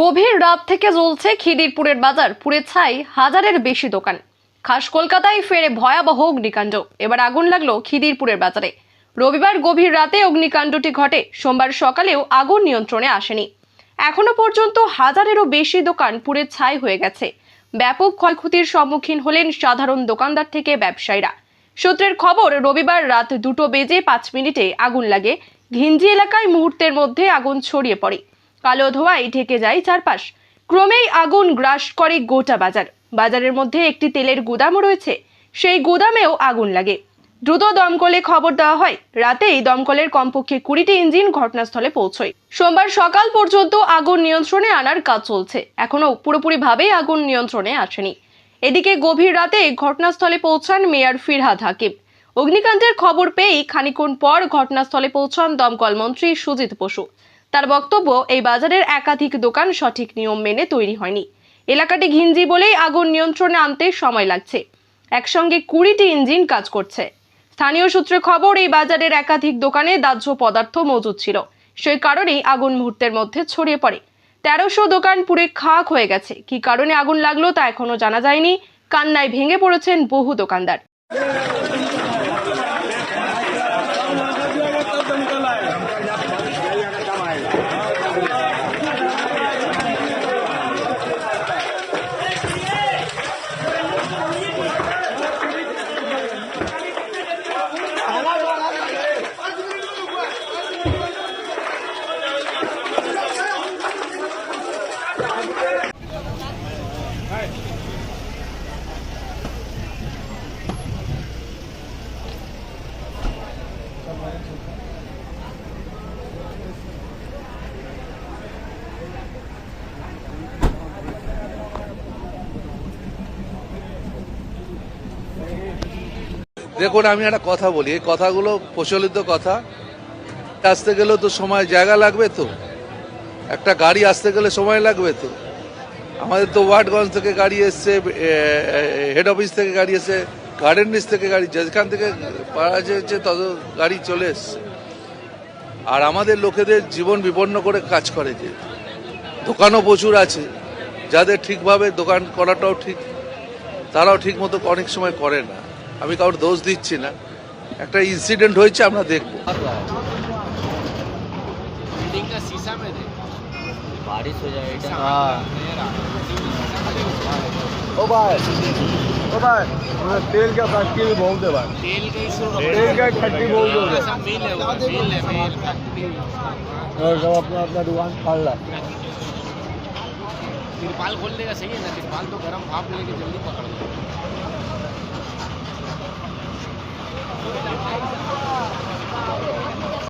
গভীর রাত থেকে জ্বলছে খিদিরপুরের বাজার। পুড়ে ছাই হাজারের বেশি দোকান। খাস কলকাতায় ফেরে ভয়াবহ অগ্নিকাণ্ড। এবার আগুন লাগল খিদিরপুরের বাজারে। রবিবার গভীর রাতে অগ্নিকাণ্ডটি ঘটে। সোমবার সকালেও আগুন নিয়ন্ত্রণে আসেনি। এখনও পর্যন্ত হাজারেরও বেশি দোকান পুড়ে ছাই হয়ে গেছে। ব্যাপক ক্ষয়ক্ষতির সম্মুখীন হলেন সাধারণ দোকানদার থেকে ব্যবসায়ীরা। সূত্রের খবর, রবিবার রাত দুটো বেজে পাঁচ মিনিটে আগুন লাগে। ঘিঞ্জি এলাকায় মুহূর্তের মধ্যে আগুন ছড়িয়ে পড়ে। কালো ধোঁয়ায় ঢেকে যায় চারপাশ। ক্রমেই আগুন গ্রাস করে গোটা বাজার। বাজারের মধ্যে একটি তেলের গুদামও রয়েছে। সেই গুদামেও আগুন লাগে। দ্রুত দমকলে খবর দেওয়া হয়, রাতেই দমকলের কমপক্ষে কুড়িটি ইঞ্জিন ঘটনাস্থলে পৌঁছয়। সোমবার সকাল পর্যন্ত আগুন নিয়ন্ত্রণে আনার কাজ চলছে। এখনও পুরোপুরিভাবেই আগুন নিয়ন্ত্রণে আসেনি। এদিকে গভীর রাতে ঘটনাস্থলে পৌঁছান মেয়র ফিরহাদ হাকিম। অগ্নিকাণ্ডের খবর পেয়েই খানিকক্ষণ পর ঘটনাস্থলে পৌঁছান দমকল মন্ত্রী সুজিত বসু। তার বক্তব্য, এই বাজারের একাধিক দোকান সঠিক নিয়ম মেনে তৈরি হয়নি। এলাকাটি ঘিঞ্জি বলেই আগুন নিয়ন্ত্রণে আনতে সময় লাগছে। একসঙ্গে কুড়িটি ইঞ্জিন কাজ করছে। স্থানীয় সূত্রে খবর, এই বাজারের একাধিক দোকানে দাহ্য পদার্থ মজুদ ছিল। সেই কারণেই আগুন মুহূর্তের মধ্যে ছড়িয়ে পড়ে। তেরোশো দোকান পুড়ে খাক হয়ে গেছে। কি কারণে আগুন লাগল তা এখনও জানা যায়নি। কান্নায় ভেঙে পড়েছেন বহু দোকানদার। দেখুন, আমি একটা কথা বলি। এই কথাগুলো প্রচলিত কথা। আসতে গেলেও তো সময় জায়গা লাগবে তো। একটা গাড়ি আসতে গেলে সময় লাগবে তো। আমাদের তো ওয়ার্ডগঞ্জ থেকে গাড়ি এসছে হেড অফিস থেকে গাড়ি এসছে গার্ডেন রিচ থেকে গাড়ি, যেখান থেকে পাওয়া যাচ্ছে তত গাড়ি চলে এসছে। আর আমাদের লোকেদের জীবন বিপন্ন করে কাজ করে যে। দোকানও প্রচুর আছে। যাদের ঠিকভাবে দোকান করাটাও ঠিক, তারাও ঠিক মতো অনেক সময় করে না। আমি কারোর দোষ দিচ্ছি না একটা ইনসিডেন্ট হয়েছে আমরা দেখবো बिल्डिंग का शीशा में दे बारिश हो जाएगी हाँ ओ भाई ओ भाई उन्हें तेल का फैक्ट्री भी बहुत है भाई तेल का इशू तेल का फैक्ट्री बहुत हो गया सब मिल है वो, मिल है मिल फैक्ट्री और सब अपना अपना दुकान खोल रहा है तिरपाल खोल देगा सही है ना तिरपाल तो गर्म भाप लेके जल्दी पकड़ लो